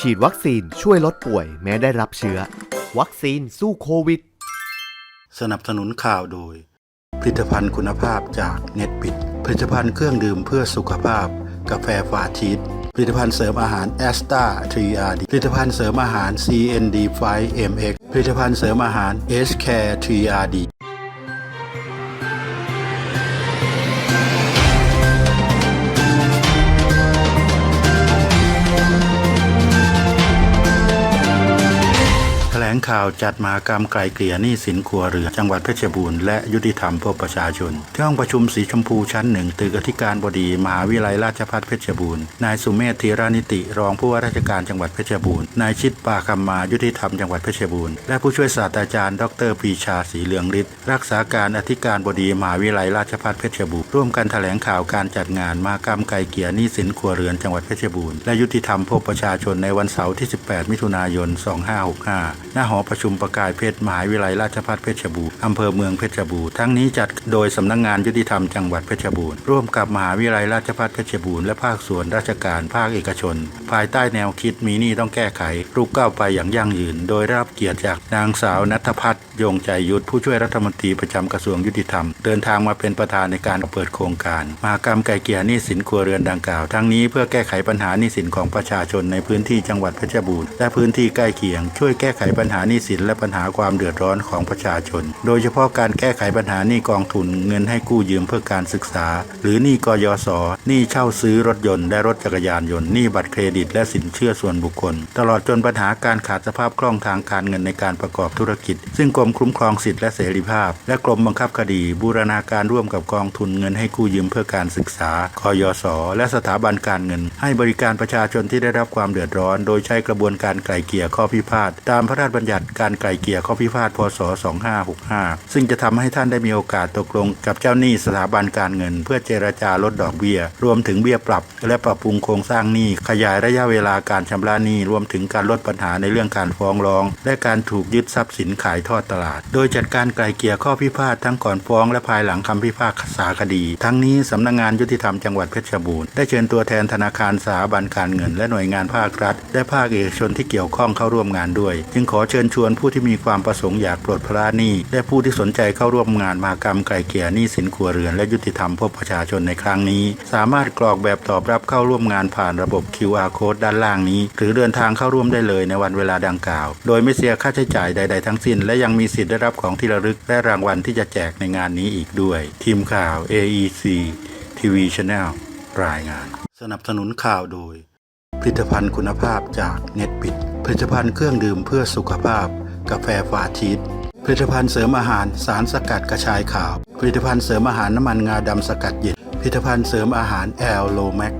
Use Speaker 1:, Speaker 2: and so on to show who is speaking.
Speaker 1: ฉีดวัคซีนช่วยลดป่วยแม้ได้รับเชื้อ วัคซีนสู้โควิด
Speaker 2: สนับสนุนข่าวโดย ผลิตภัณฑ์คุณภาพจากเน็ตปิด ผลิตภัณฑ์เครื่องดื่มเพื่อสุขภาพ กาแฟฝาชีสผลิตภัณฑ์เสริมอาหารแอสตาทรีอาร์ดผลิตภัณฑ์เสริมอาหาร CND 5 MX ผลิตภัณฑ์เสริมอาหาร S Care 3RD ลงข่าวจัดมากรรมไกลเกลี่ยหนี้สินครัวเรือนจังหวัดเพชรบูรณ์และยุติธรรมเพื่อประชาชน ที่ห้องประชุมสีชมพูชั้นหนึ่งตึกอธิการบดีมหาวิทยาลัยราชภัฏเพชรบูรณ์ นายสุเมธธีรานิติ รองผู้ว่าราชการจังหวัดเพชรบูรณ์ นายชิดปาคำมายุติธรรมจังหวัดเพชรบูรณ์ และผู้ช่วยศาสตราจารย์ ดรปีชาศรีเหลืองฤทธิ์รักษาการอธิการบดีมหาวิทยาลัยราชภัฏเพชรบูรณ์ร่วมกันแถลงข่าวการจัดงานมากรรมไกลเกลี่ยหนี้สินครัวเรือนจังหวัดเพชรบูรณ์และยุติธรรมพบประชาชนในวันเสาร์ที่ 18 มิถุนายน 2565หน้าหอประชุมประกายเพชรมหาวิทยาลัยราชภัฏเพชรบูรณ์อำเภอเมืองเพชรบูรณ์ทั้งนี้จัดโดยสำนักงงานยุติธรรมจังหวัดเพชรบูรณ์ร่วมกับมหาวิทยาลัยราชภัฏเพชรบูรณ์และภาคส่วนราชการภาคเอกชน ภายใต้แนวคิดมีหนี้ต้องแก้ไขรูปก้าวไปอย่างยั่งยืน โดยรับเกียรติจากนางสาวนัทพัฒน์ยงใจยุทธผู้ช่วยรัฐมนตรีประจำกระทรวงยุติธรรม เดินทางมาเป็นประธานในการเปิดโครงการ มากรรมไก่เกี่ยหนี้สินครัวเรือนดังกล่าว ทั้งนี้เพื่อแก้ไขปัญหาหนี้สินของประชาชนในพื้นที่จังหวัดเพชรบูรณ์และพื้นที่ใกล้เคียงช่วยแก้ไขปัญญหาหนี้สินและปัญหาความเดือดร้อนของประชาชน โดยเฉพาะการแก้ไขปัญหาหนี้กองทุนเงินให้กู้ยืมเพื่อการศึกษา หรือหนี้กยศหนี้เช่าซื้อรถยนต์และรถจักรยานยนต์หนี้บัตรเครดิต และสินเชื่อส่วนบุคคล ตลอดจนปัญหาการขาดสภาพคล่องทางการเงินในการประกอบธุรกิจ ซึ่งกรมคุ้มครองสิทธิและเสรีภาพ และกรมบังคับคดี บูรณาการร่วมกับกองทุนเงินให้กู้ยืมเพื่อการศึกษา กยศ และสถาบันการเงิน ให้บริการประชาชนที่ได้รับความเดือดร้อน โดยใช้กระบวนการไกล่เกลี่ยข้อพิพาทตามพระราชบัญญัติการไกล่เกลี่ยข้อพิพาทพศ 2565 ซึ่งจะทำให้ท่านได้มีโอกาสตกลงกับเจ้าหนี้สถาบันการเงิน เพื่อเจรจาลดดอกเบี้ย รวมถึงเบี้ยปรับ และปรับปรุงโครงสร้างหนี้ ขยายระยะเวลาการชำระหนี้ รวมถึงการลดปัญหาในเรื่องการฟ้องร้อง และการถูกยึดทรัพย์สินขายทอดตลาด โดยจัดการไกล่เกลี่ยข้อพิพาททั้งก่อนฟ้องและภายหลังคำพิพากษาคดี ทั้งนี้สำนักงานยุติธรรมจังหวัดเพชรบูรณ์ได้เชิญตัวแทนธนาคารสถาบันการเงิน และหน่วยงานภาครัฐ และภาคเอกชนที่เกี่ยวข้องเข้าร่วมงานด้วย จึงขอเชิญชวนผู้ที่มีความประสงค์อยากปลดภาระหนี้ และผู้ที่สนใจเข้าร่วมงานมากรรมไก่เกี่ยหนี้สินครัวเรือนและยุติธรรมพบประชาชนในครั้งนี้ สามารถกรอกแบบตอบรับเข้าร่วมงานผ่านระบบ QR code ด้านล่างนี้ หรือเดินทางเข้าร่วมได้เลยในวันเวลาดังกล่าว โดยไม่เสียค่าใช้จ่ายใด ๆ ทั้งสิ้น และยังมีสิทธิ์ได้รับของที่ระลึกและรางวัลที่จะแจกในงานนี้อีกด้วย ทีมข่าว AEC TV Channel รายงาน สนับสนุนข่าวโดย ผลิตภัณฑ์คุณภาพจากเน็ตปิด ผลิตภัณฑ์เครื่องดื่มเพื่อสุขภาพ กาแฟฝาชีสผลิตภัณฑ์เสริมอาหารสารสกัดกระชายขาว ผลิตภัณฑ์เสริมอาหารน้ำมันงาดำสกัดเย็น ผลิตภัณฑ์เสริมอาหารแอลโลแมก